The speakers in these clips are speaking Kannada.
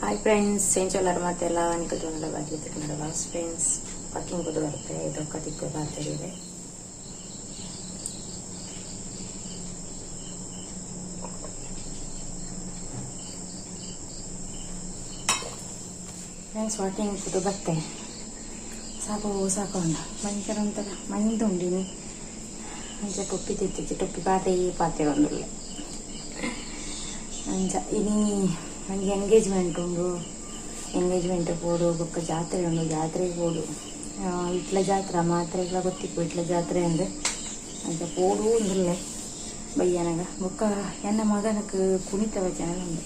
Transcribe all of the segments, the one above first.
ಹಾಯ್ ಫ್ರೆಂಡ್ಸ್ ಸೆಂಚೋಲರ್ ಮತ್ತೆಲ್ಲ ಅನಿಕಲ್ ಕನ್ನಡ ಬಾಗಿಲು ಕನ್ನಡ ಬಾಸ್ ಫ್ರೆಂಡ್ಸ್ ಪಕ್ಕಿಂಗ್ ಕುದು ಬರುತ್ತೆ ಇದು ಕದಿಕ್ಕು ಬಾರ್ತಿದೆ ಫ್ರೆಂಡ್ಸ್ ವಾಕಿಂಗ್ ಕುದು ಬತ್ತೆ ಸಾಕು ಸಾಕು ಅಂಡ ಭಯಂಕರ ಒಂಥರ ಮೈಂದು ಉಂಡಿನಿ ಅಂಚ ಟೊಪ್ಪಿ ತಿತ್ತಿಚ್ಚಿ ಟೊಪ್ಪಿ ಪಾತೆ ಪಾತೆ ಒಂದುಲ್ಲೆ ಇನಿ ನನಗೆ ಎಂಗೇಜ್ಮೆಂಟ್ ಉಂಡು ಎಂಗೇಜ್ಮೆಂಟ್ ಪೋಡು ಬೊಕ್ಕ ಜಾತ್ರೆ ಉಂಡು ಜಾತ್ರೆಗೆ ಪೋಡು ಇಟ್ಲೆ ಇಟ್ಲ ಜಾತ್ರೆ ಮಾತ್ರ ಇಲ್ಲ ಗೊತ್ತಿಪ್ಪು ಇಟ್ಲ ಜಾತ್ರೆ ಅಂದ್ರೆ. ಅಂತ ಪೋಡು ಉಂದುಲ್ಲೆ ಬಯ್ಯನಗ ಬೊಕ್ಕ ಎನ್ನ ಮಗನಕ್ಕೆ ಕುಣಿತ ವಚನ ಉಂಡು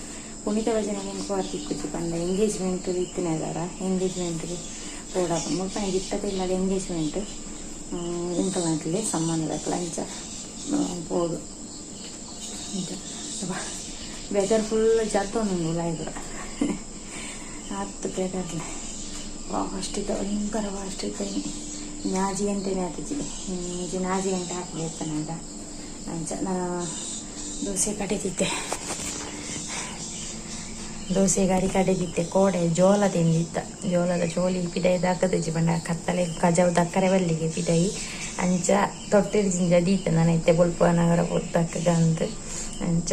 ಕುಣಿತ ವಚನ ಹೆಂಗೆ ಬರ್ತಿಕ್ಕುಚ್ಚಿ ಪಂಡ ಎಂಗೇಜ್ಮೆಂಟ್ ಇತ್ತಿನ ಅದಾರ ಎಂಗೇಜ್ಮೆಂಟ್ಗೆ ಹೋಡಪ್ಪ ಮುಲ್ಪ ನನಗೆ ಇತ್ತದ ಎಂಗೇಜ್ಮೆಂಟ್ ಎಂಗೇಜ್ಮೆಂಟ್ ಇಂಕ ಮಾಡ್ಲಿ ಸಂಬಂಧದ ಅಂಚ ಪೋಡು ಅಂಚ ವೆದರ್ ಫುಲ್ ಜರ್ತೊಂದು ಲೈಬ್ರ ಹತ್ತು ಪ್ಲೇಟರ್ಲೆ ಅಷ್ಟಿದ್ದ ಭಯಂಕರ ಅಷ್ಟಿದ್ದ ನಾಜಿ ಅಂತೇನೆ ಆತಿಜಿ ಇದು ನಾಜಿ ಅಂತ ಹಾಕ್ಬೇಕಂತ ಅಂಚ ನಾ ದೋಸೆ ಕಡಿತಿದ್ದೆ ದೋಸೆ ಗಾಡಿ ಕಡಿದಿದ್ದೆ ಕೋಡೆ ಜೋಳ ತಿಂದಿದ್ದ ಜೋಳದ ಚೋಲಿ ಪಿಡೈ ದಾಕದಿಜ್ಜಿ ಬಂಡ ಕತ್ತಲೆ ಕಜಾವ್ ದಕ್ಕರೆ ಬಲ್ಲಿಗೆ ಪಿಡೈ ಅಂಚ ತೊಟ್ಟಿರ್ ಜಿಂಜ ದೀತ ನನೈತೆ ಬೊಲ್ಪ ನಗರ ಪೊತ್ತಕ್ಕ ಗಂತ ಅಂಚ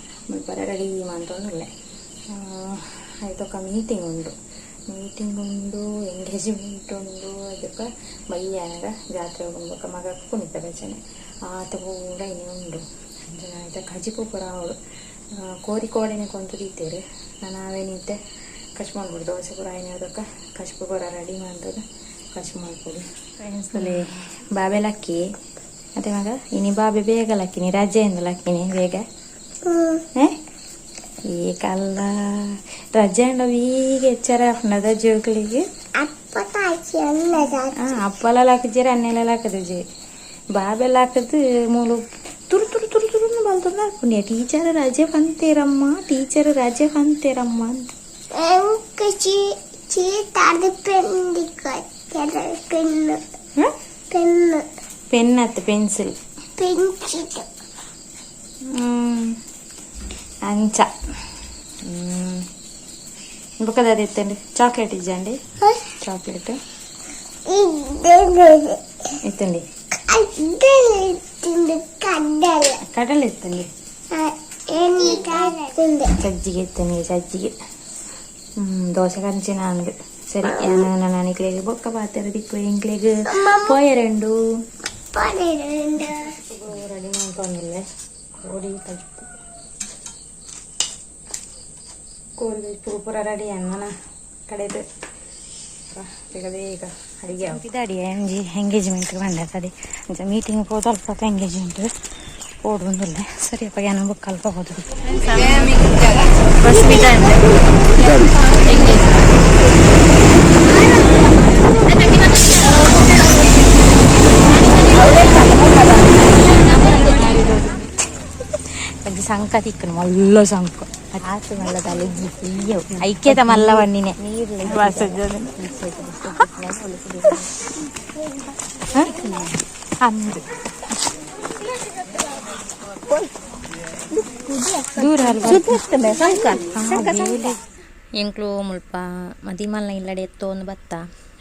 ರೆಡಿ ಮಾಡ್ತೊಂದುಲ್ಲೆ ಆಯ್ತೊಕ್ಕ ಮೀಟಿಂಗ್ ಉಂಡು ಮೀಟಿಂಗ್ ಉಂಡು ಎಂಗೇಜ್ಮೆಂಟ್ ಉಂಡು ಅದಕ್ಕೆ ಬಯ್ಯಾಗ ಜಾತ್ರೆ ಹೋಗ್ಬೇಕು ಮಗ ಕುಣಿತ ರಚನೆ ಆತ ಕೂಡ ಇನ್ನೇ ಉಂಡು ಆಯ್ತು ಕಜಿಪು ಪುರ ಅವಳು ಕೋರಿಕೋಡೆನೆ ಕೊಂತು ದೀತೇರು ನಾನು ನಾವೇನಿದ್ದೆ ಕಚ್ ಮಾಡ್ಬಿಡು ದೋಸೆ ಪುರ ಏನಾದಕ್ಕೆ ಕಚ್ಪು ಪುರ ರೆಡಿ ಮಾಡ್ತದೆ ಕಚ್ ಮಾಡ್ಕೊಡಿ ಫ್ರೆಂಡ್ಸಲ್ಲಿ ಬಾಬೆ ಲಕ್ಕಿ ಮತ್ತೆ ಮಗ ಇನಿ ಬಾಬೆ ಬೇಗ ಲಕ್ಕಿನಿ ರಜೆಯಿಂದ ಲಕ್ಕಿನಿ ಬೇಗ ಈ ಕಾಲ ರಜೆ ಅಂಡವ ಈಗ ಹೆಚ್ಚಾರ ಅಪ್ಪನದ ಜೋಕ್ಲಿಗೆ ಅಪ್ಪಲೆಲ್ಲ ಹಾಕಿದ್ದೀರ ಅನ್ನೆಲೆಲ್ಲ ಹಾಕಿದ್ವಿ ಬಾಬೆಲ್ಲ ಹಾಕಿದ್ದು ಮೂಲು ತುರು ತುರು ತುರು ತುರು ಬಲ್ತಂದ ಹಾಕೊಂಡೆ ಟೀಚರ್ ರಜೆ ಬಂತೀರಮ್ಮ ಟೀಚರ್ ರಜೆ ಬಂತೀರಮ್ಮ ಅಂತ ಪೆನ್ ಅತ್ತ ಪೆನ್ಸಿಲ್ ಪೆನ್ಸಿಲ್ అంచ. ఇంకొక దారి ఎత్తండి. చాక్లెట్ ఇచ్చండి చాక్లెట్. ఎత్తండి. కట్టలు. ఎత్తండి. సజ్జిగ ఎత్తండి సజ్జిగ దోశ కంచి నాన్గు సరే నానికి లేక బొక్క పాతారు దిక్కు ఇంక లేక పోయారండు రెడీ. మాట్లాడలే కోడి కలుపు ಕೋಳಿ ಪೂರ ರೆಡಿ ಅನ್ನ ಕಡೆದು ಬೇಗ ಅಡಿಗೆ ಇದು ಅಡಿಗೆ ಅಂಜಿ ಎಂಗೇಜ್ಮೆಂಟ್ಗೆ ಬಂಡತ್ತದೆ ಅಂಜ ಮೀಟಿಂಗ್ ಹೋದ ಅಲ್ಪ ಎಂಗೇಜ್ಮೆಂಟ್ ಓಡ್ ಬಂದಿಲ್ಲ ಸರಿ ಅಪ್ಪ ಏನೋ ಬುಕ್ ಅಲ್ಪ ಹೋದ್ರು ಬಸ್ ಬಿದ್ದ ಸಂಕ ತಿಕ್ಕನು ಒಳ್ಳೆ ಸಂಕ ഐക്യത്തെ നല്ല വണ്ണിനെ. എങ്കിലോ മുൾപ്പ മതി മല്ല ഇല്ലടെ എത്തോന്ന് ബത്ത.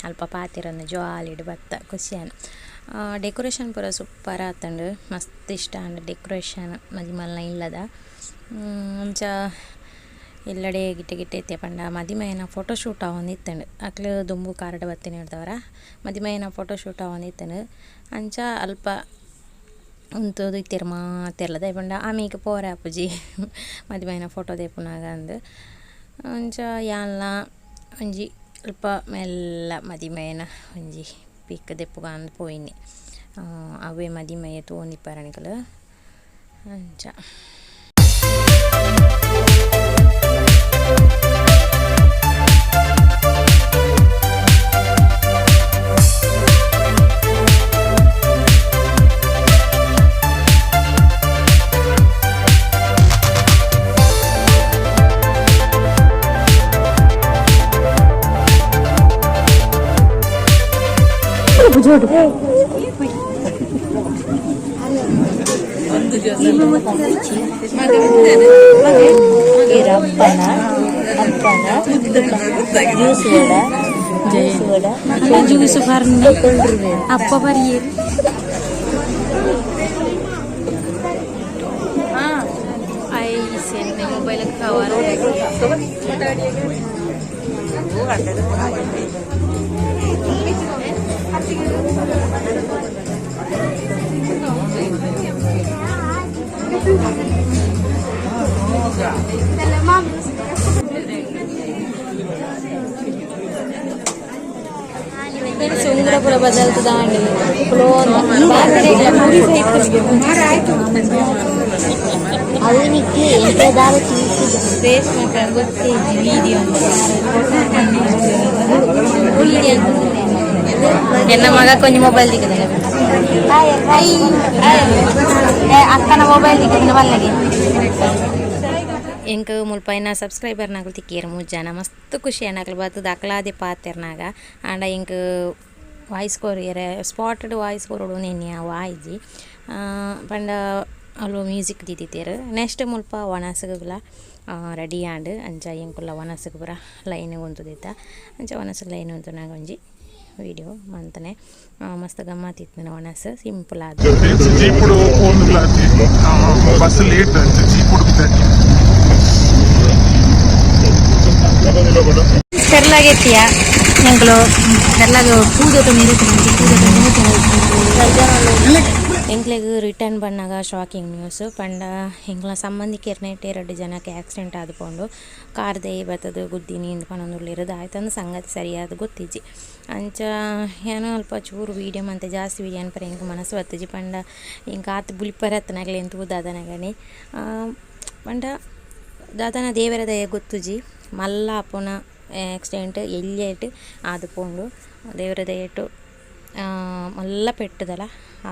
അല്പ പാത്തിരുന്ന് ജോലിയുടെ ബത്ത. ഖുശിയാണ് ಡೆಕೋರೇಷನ್ ಪೂರ ಸೂಪರ್ ಆತಂಡು, ಮಸ್ತ್ ಇಷ್ಟ ಅಂಡ್ ಡೆಕೋರೇಷನ್ ಮದಿಮಲ್ನ ಇಲ್ಲದ. ಮುಂಚ ಎಲ್ಲಡೆ ಗಿಟ್ಟೆ ಗಿಟ್ಟೆ ಎತ್ತೆ ಪಂಡ. ಮದಿಮೆಯನ ಫೋಟೋಶೂಟ್ ಆವೊಂದಿತ್ತಂಡು ಅಕ್ಲು ದುಂಬು ಕಾರ್ಡ್ ಬತ್ತೀನಿ ಹಿಡ್ದವರ ಮದಿಮಯನ ಫೋಟೋಶೂಟ್ ಆವೊಂದಿತ್ತಂಡು ಅಂಚ ಅಲ್ಪ ಉಂತುದು ಇತ್ತೀರ ಮಾತೆಲ್ಲ ದಯಪಂಡ ಆಮೇಲೆ ಪೋರೆ ಅಪ್ಪುಜಿ. ಮದಿಮಯನ ಫೋಟೋ ದೇಪುನಾಗ ಅಂದು. ಅಂಚ ಯಾನ್ಲ ಒಂಜಿ ಅಲ್ಪ ಮೆಲ್ಲ ಮದಿಮಯನ ಒಂಜಿ අපි එක දෙප්පු ගන්න පොයින්නේ. අවේ මදි මේ තෝනි පරණ කළ අංචා Ah, ai sen mobile kawar ya. Coba tadi ya. ஐயோ கண்டது సుందర ప్రభ జరుగుతుందా అండి ఇప్పుడు ನಿಕ್ಕಿ ಎಂಟದಾರು ಚೀಸಿ ರೇಷ್ಮಕ ಗೊತ್ತಿದ್ದು ವಿಡಿಯೋ ಎನ್ನ ಮಗ ಕೊಂಚ ಮೊಬೈಲ್ ದಿಕ್ಕದ ಅಕ್ಕನ ಮೊಬೈಲ್ ದಿಕ್ಕದ ಬಲ್ಲಗೆ ಇಂಕ ಮುಲ್ಪೈನ ಸಬ್ಸ್ಕ್ರೈಬರ್ ನಾಗಲು ತಿಕ್ಕಿಯರ್ ಮುಜ್ಜಾನ ಮಸ್ತ್ ಖುಷಿ ಅಣ್ಣಕ್ಲು ಬತ್ತು ದಾಖಲಾದಿ ಪಾತೆರ್ನಾಗ ಆಂಡ ಇಂಕ ವಾಯ್ಸ್ ಕೊರಿಯರೆ ಸ್ಪಾಟೆಡ್ ವಾಯ್ಸ್ ಕೊರೋಡು ನೆನ್ನೆ ವಾಯ್ಜಿ ಅಲ್ಲೋ ಮ್ಯೂಸಿಕ್ ದಿದ್ದಿತ್ತೇರು ನೆಕ್ಸ್ಟ್ ಮುಲ್ಪ ವನಸಗುಲ ರೆಡಿ ಆಂಡ್ ಅಂಚ ಇಂಕುಲ್ಲ ವನಸಗು ಪೂರ ಲೈನ್ ಉಂತುದಿತ್ತ ಅಂಚ ಒಣಸ ಲೈನ್ ಉಂತುನಾಗ ಒಂಜಿ ವಿಡಿಯೋ ಮಂತನೆ ಮಸ್ತ್ ಗಮ್ಮತ್ತಿತ್ತು ಒಣಸ ಸಿಂಪಲ್ ಆದ. ಬಸ್ ಲೇಟ್ ಜೀಪುಡು ಕೆರ್ಲಾಗೆತ್ತಿಯ ಎಂಕ್ಲು ತೆರಲಾಗ ಪೂಜೆ ಎಂಕ್ಲೆಗ್ ರಿಟರ್ನ್ ಬಂದಾಗ ಶಾಕಿಂಗ್ ನ್ಯೂಸ್ ಪಂಡ ಎಂಕ್ಲ ಸಂಬಂಧಿಕರ್ನೆಟ್ ಎರಡು ಜನಕ್ಕೆ ಆಕ್ಸಿಡೆಂಟ್ ಆದ್ಕೊಂಡು ಕಾರ್ ದೈ ಬತ್ತದು, ಗುದ್ದಿ ನಿಂದು ಪನೊಂದುಳ್ಳಿರೋದು ಆಯ್ತಂದು ಸಂಗತಿ ಸರಿಯಾದ ಗೊತ್ತಿಜ್ಜಿ. ಅಂಚ ಏನೋ ಅಲ್ಪ ಚೂರು ವೀಡಿಯೋ ಮಂತೆ ಜಾಸ್ತಿ ವೀಡಿಯೋ ಅನ್ಪರ ಹಿಂಗೆ ಮನಸ್ಸು ಬತ್ತಜಿ ಪಂಡ ಇಂಕ ಆತು ಬುಲಿಪರತ್ನಾಗ್ಲಿ ಎಂತ ದಾದನಗನಿ ಪಂಡ ದಾದನ ದೇವರ ದಯ ಗೊತ್ತುಜಿ ಮಲ್ಲ ಅಪ್ಪುನ ಆಕ್ಸಿಡೆಂಟ್ ಎಲ್ಲಿಯೇಟ್ ಆದುಕೊಂಡು ದೇವರ ದಯಟು ಮಲ್ಲ ಪೆಟ್ಟದಲ್ಲ